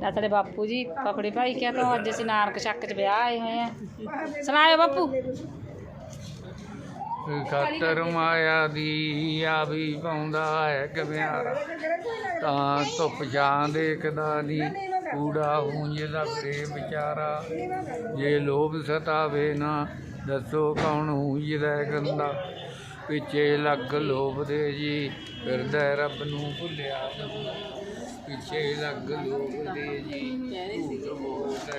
ਲੈ ਸਾਡੇ ਬਾਪੂ ਜੀ, ਪਕੜੀ ਭਾਈ ਕਿਆ ਤੋਂ ਅੱਜ ਅਸੀਂ ਨਾਨਕ ਛੱਕ ਚ ਵਿਆਹ ਆਏ ਹੋਏ ਆ। ਸੁਣਾਇਓ ਬਾਪੂ। ਖਾਤਰ ਮਾਇਆ ਦੀ ਆ ਵੀ ਪਾਉਂਦਾ ਹੈ ਕਬਿਆਰਾ ਤਾਂ ਧੁੱਪ ਛਾਂ ਦੇਖਦਾ ਨਹੀਂ ਕੂੜਾ ਹੁੰਜਦਾ ਫਿਰੇ ਵਿਚਾਰਾ। ਜੇ ਲੋਭ ਸਤਾਵੇ ਨਾ, ਦੱਸੋ ਕੌਣ ਹੁੰਜਦਾ ਗੰਦਾ। ਪਿੱਛੇ ਲੱਗ ਲੋਭ ਦੇ ਜੀ, ਫਿਰਦਾ ਰੱਬ ਨੂੰ ਭੁੱਲਿਆ ਪਿੱਛੇ ਲੱਗ ਲੋਭ ਦੇ ਜੀ ਝੂਠ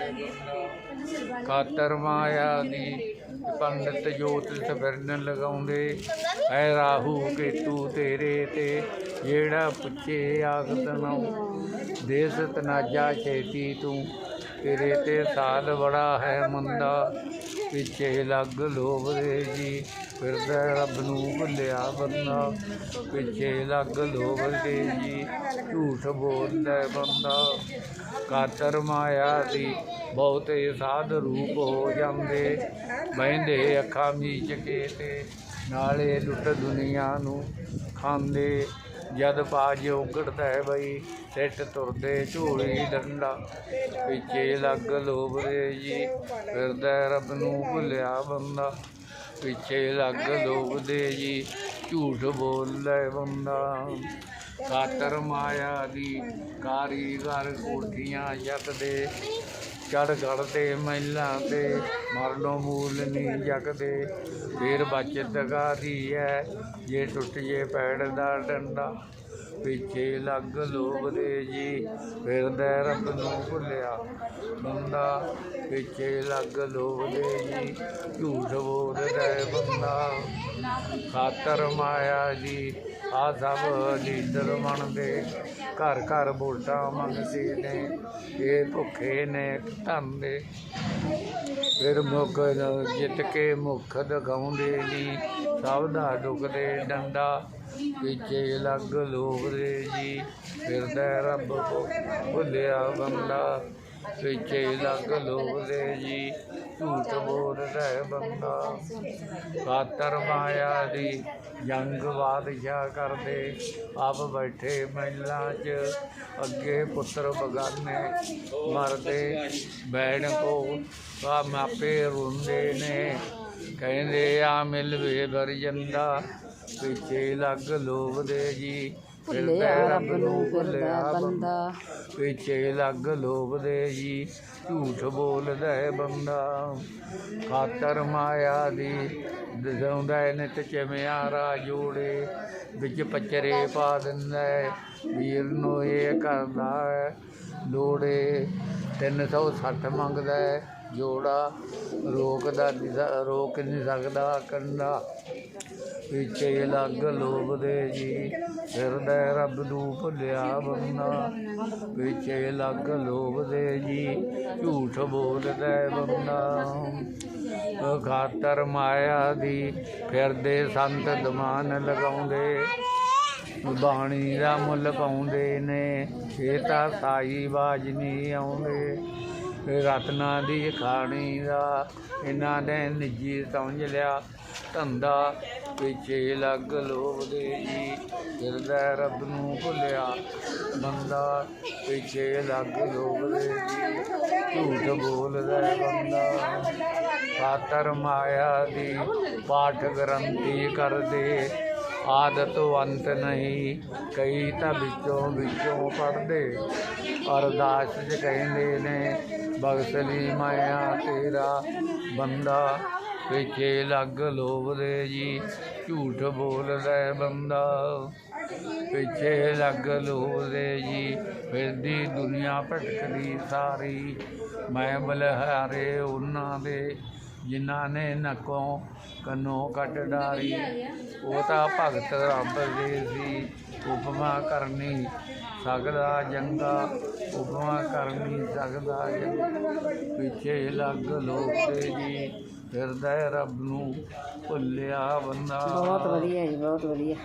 ਮਾਇਆ ਦੀ ਪੰਡਤ ਜੋਤ ਸਵਰਨ ਲਗਾਉਂਦੇ। ਐ ਰਾਹੂ ਕੇਤੂ ਤੇਰੇ ਤੇ, ਜਿਹੜਾ ਪੁੱਛੇ ਆਖਤ ਨਾ। ਦੇਸ ਤਨਾਜਾ ਛੇਤੀ ਤੂੰ, ਤੇਰੇ ਤੇ ਸਾਲ ਬੜਾ ਹੈ ਮੰਦਾ। ਪਿੱਛੇ ਲੱਗ ਲੋਭ ਜੀ, ਫਿਰਦਾ ਰੱਬ ਨੂੰ ਭੁੱਲਿਆ ਬੰਦਾ। ਪਿੱਛੇ ਲੱਗ ਲੋਭ ਜੀ, ਝੂਠ ਬੋਲਦਾ ਬੰਦਾ। ਕਾਤਰ ਮਾਇਆ ਦੀ ਬਹੁਤੇ ਸਾਧ ਰੂਪ ਹੋ ਜਾਂਦੇ। ਬਹਿੰਦੇ ਅੱਖਾਂ ਮੀਚ ਕੇ ਤੇ ਨਾਲੇ ਲੁੱਟ ਦੁਨੀਆ ਨੂੰ ਖਾਂਦੇ। ਜਦ ਬਾਜ ਉਗੜਦਾ ਹੈ ਬਈ, ਸਿੱਟ ਤੁਰਦੇ ਝੋਲੀ ਡੰਡਾ ਪਿੱਛੇ ਲੱਗ ਲੋਭ ਜੀ, ਫਿਰਦਾ ਰੱਬ ਨੂੰ ਭੁੱਲਿਆ ਬੰਦਾ ਪਿੱਛੇ ਲੱਗ ਲੁਭਦੇ ਜੀ, ਝੂਠ ਬੋਲਦਾ ਹੈ ਬੰਦਾ। ਕਾਤਰ ਮਾਇਆ ਦੀ ਕਾਰੀਗਰ ਕੋਠੀਆਂ ਜੱਟ ਦੇ ਚੜ ਤੇ ਮਹਿਲਾ ਤੇ ਮਰਨੋ ਮੂਲ ਨਹੀਂ ਜਗਦੇ। ਫੇਰ ਬਚਤ ਗਾਦੀ ਹੈ? ਜੇ ਟੁੱਟ ਜੇ ਪੈੜ ਦਾ ਡੰਡਾ। ਪਿੱਛੇ ਲੱਗ ਲੋਭ ਦੇ ਜੀ, ਫਿਰਦਾ ਰੱਬ ਨੂੰ ਭੁੱਲਿਆ। ਬੰਦਾ ਪਿੱਛੇ ਲੱਗ ਲੋਭ ਦੇ ਜੀ, ਝੂਠ ਬੋਲਦਾ ਹੈ ਬੰਦਾ। ਖਾਤਰ ਮਾਇਆ ਜੀ, ਆ ਸਭ ਲੀਡਰ ਬਣਦੇ। ਘਰ ਘਰ ਵੋਟਾਂ ਮੰਗਦੇ ਨੇ, ਇਹ ਭੁੱਖੇ ਨੇ ਧਨ ਦੇ ਫਿਰ ਮੁੱਖ ਜਿੱਤ ਕੇ ਮੁੱਖ ਦਿਖਾਉਂਦੇ ਨਹੀਂ ਸਭ ਦਾ ਡੁਕਦੇ ਡੰਡਾ ਪਿੱਛੇ ਲੱਗ ਲੋਭ ਜੀ। ਫਿਰਦਾ ਰੱਬ ਭੁੱਲਿਆ ਬੰਦਾ। ਪਿੱਛੇ ਲੱਗ ਲੋਭ ਦੇ ਜੀ। ਝੂਠ ਬੋਲਦਾ ਬੰਦਾ। ਖਾਤਰ ਮਾਇਆ ਦੀ ਜੰਗ ਬਾਦਸ਼ਾਹ ਕਰਦੇ। ਆਪ ਬੈਠੇ ਮਹਿਲਾਂ 'ਚ। ਅੱਗੇ ਪੁੱਤਰ ਬਗਾਨੇ ਮਰਦੇ। ਬੈਣ ਕੋ ਆ ਮਾਪੇ ਰੋਂਦੇ ਨੇ। ਕਹਿੰਦੇ ਆ ਮਿਲਵੇ ਵਰਜੰਦਾ ਪਿੱਛੇ ਲੱਗ ਲੋਭ ਦੇ ਜੀ ਫਿਰਦਾ ਰੱਬ ਨੂੰ ਭੁੱਲਿਆ ਬੰਦਾ। ਪਿੱਛੇ ਲੱਗ ਲੋਭ ਦੇ ਜੀ। ਝੂਠ ਬੋਲਦਾ ਹੈ ਬੰਦਾ। ਖਾਤਰ ਮਾਇਆ ਦੀ ਦਸਾਉਂਦਾ ਹੈ ਨਿਤ ਚਮਿਆਰਾ ਜੋੜੇ। ਵਿੱਚ ਪਚਰੇ ਪਾ ਦਿੰਦਾ ਹੈ ਵੀਰ ਨੂੰ ਇਹ ਕਰਦਾ ਹੈ ਲੋੜੇ। 360 ਮੰਗਦਾ ਹੈ ਜੋੜਾ ਰੋਕਦਾ ਨਹੀਂ ਰੋਕ ਨਹੀਂ ਸਕਦਾ, ਕੰਡਾ ਪਿੱਛੇ ਲੱਗ ਲੋਭਦੇ ਜੀ। ਫਿਰਦਾ ਰੱਬ ਨੂੰ ਭੁੱਲਿਆ ਬੰਦਾ, ਪਿੱਛੇ ਲੱਗ ਲੋਭਦੇ ਜੀ। ਝੂਠ ਬੋਲਦਾ ਹੈ ਬੰਦਾ, ਖਾਤਰ ਮਾਇਆ ਦੀ ਫਿਰਦੇ ਸੰਤ ਦਮਾਨ ਲਗਾਉਂਦੇ। ਬਾਣੀ ਦਾ ਮੁੱਲ ਪਾਉਂਦੇ ਨੇ ਇਹ ਤਾਂ ਸਾਈ ਬਾਜ ਨਹੀਂ ਆਉਂਦੇ। ਰਤਨਾ ਦੀ ਖਾਣੀ ਦਾ, ਇਹਨਾਂ ਨੇ ਨਿੱਜੀ ਸਮਝ ਲਿਆ। ਧੰਦਾ ਪਿੱਛੇ ਲੱਗ ਲੋਭਦੇ ਜੀ ਫਿਰਦਾ ਰੱਬ ਨੂੰ ਭੁੱਲਿਆ। ਬੰਦਾ ਪਿੱਛੇ ਲੱਗ ਲੋਭਦੇ ਜੀ ਝੂਠ ਬੋਲਦਾ ਬੰਦਾ। ਖਾਤਰ ਮਾਇਆ ਦੀ ਪਾਠ ਗ੍ਰੰਥੀ ਕਰਦੇ। ਆਦਤ ਅੰਤ ਨਹੀਂ। ਕਈ ਤਾਂ ਵਿੱਚੋਂ ਵਿੱਚੋਂ ਪੜਦੇ ਅਰਦਾਸ ਚ ਕਹਿੰਦੇ ਨੇ ਬਖਸ਼ਲੀ ਮਾਇਆ ਤੇਰਾ ਬੰਦਾ। ਪਿੱਛੇ ਲੱਗ ਲੋਭਦੇ ਜੀ, ਝੂਠ ਬੋਲਦਾ ਬੰਦਾ। ਪਿੱਛੇ ਲੱਗ ਲੁਭਦੇ ਜੀ ਫਿਰਦੀ ਦੁਨੀਆ ਭਟਕਦੀ ਸਾਰੀ। ਮੈਂ ਬਲਹਾਰੇ ਉਹਨਾਂ ਦੇ ਜਿਨ੍ਹਾਂ ਨੇ ਨਕੋਂ ਕੰਨੋਂ ਕੱਟ ਡਾਰੀ ਉਹ ਤਾਂ ਭਗਤ ਰੱਬ ਦੇ ਸੀ ਉਪਮਾ ਕਰਨੀ ਸਕਦਾ ਜੰਗਾ ਉਪਮਾ ਕਰਨੀ ਸਕਦਾ ਜੰਗਾ। ਪਿੱਛੇ ਲੱਗ ਲੋਕ ਜੀ ਫਿਰਦਾ ਰੱਬ ਨੂੰ ਭੁੱਲਿਆ ਬੰਦਾ। ਬਹੁਤ ਵਧੀਆ ਜੀ ਬਹੁਤ ਵਧੀਆ।